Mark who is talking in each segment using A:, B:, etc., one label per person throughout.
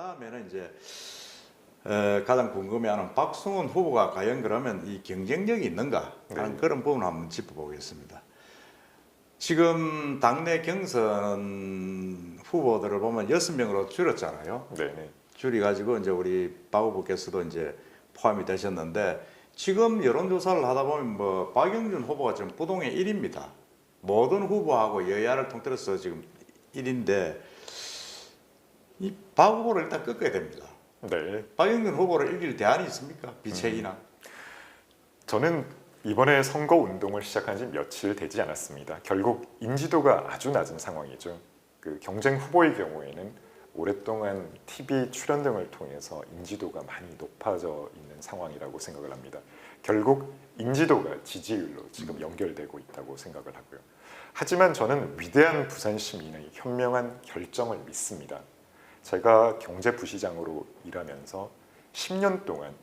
A: 하면은 이제 에, 가장 궁금해하는 박승훈 후보가 과연 그러면 이 경쟁력이 있는가 하는
B: 네.
A: 그런 부분을 한번 짚어보겠습니다. 지금 당내 경선 후보들을 보면 여섯 명으로 줄였잖아요.
B: 네네.
A: 줄여가지고 이제 우리 박 후보께서도 이제 포함이 되셨는데 지금 여론조사를 하다 보면 뭐 박영준 후보가 지금 부동의 1위입니다. 모든 후보하고 여야를 통틀어서 지금 1인데 이 박 후보를 일단 꺾어야 됩니다.
B: 네.
A: 박영준 후보를 이길 대안이 있습니까? 비책이나.
B: 저는 이번에 선거 운동을 시작한 지 며칠 되지 않았습니다. 결국 인지도가 아주 낮은 상황이죠. 그 경쟁 후보의 경우에는 오랫동안 TV 출연 등을 통해서 인지도가 많이 높아져 있는 상황이라고 생각을 합니다. 결국 인지도가 지지율로 지금 연결되고 있다고 생각을 하고요. 하지만 저는 위대한 부산 시민의 현명한 결정을 믿습니다. 제가 경제 부시장으로 일하면서 10년 동안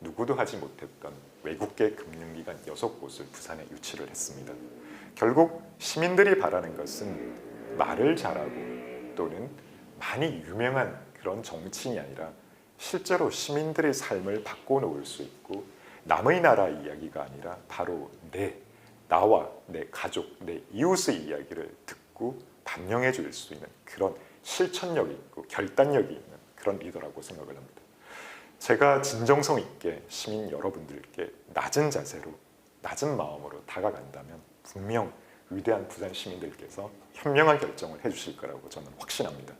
B: 누구도 하지 못했던 외국계 금융기관 6곳을 부산에 유치를 했습니다. 결국 시민들이 바라는 것은 말을 잘하고 또는 많이 유명한 그런 정치인이 아니라 실제로 시민들의 삶을 바꿔놓을 수 있고 남의 나라 이야기가 아니라 바로 내 나와 내 가족, 내 이웃의 이야기를 듣고 반영해 줄 수 있는 그런 실천력이 있고 결단력이 있는 그런 리더라고 생각을 합니다. 제가 진정성 있게 시민 여러분들께 낮은 자세로 낮은 마음으로 다가간다면 분명 위대한 부산 시민들께서 현명한 결정을 해주실 거라고 저는 확신합니다.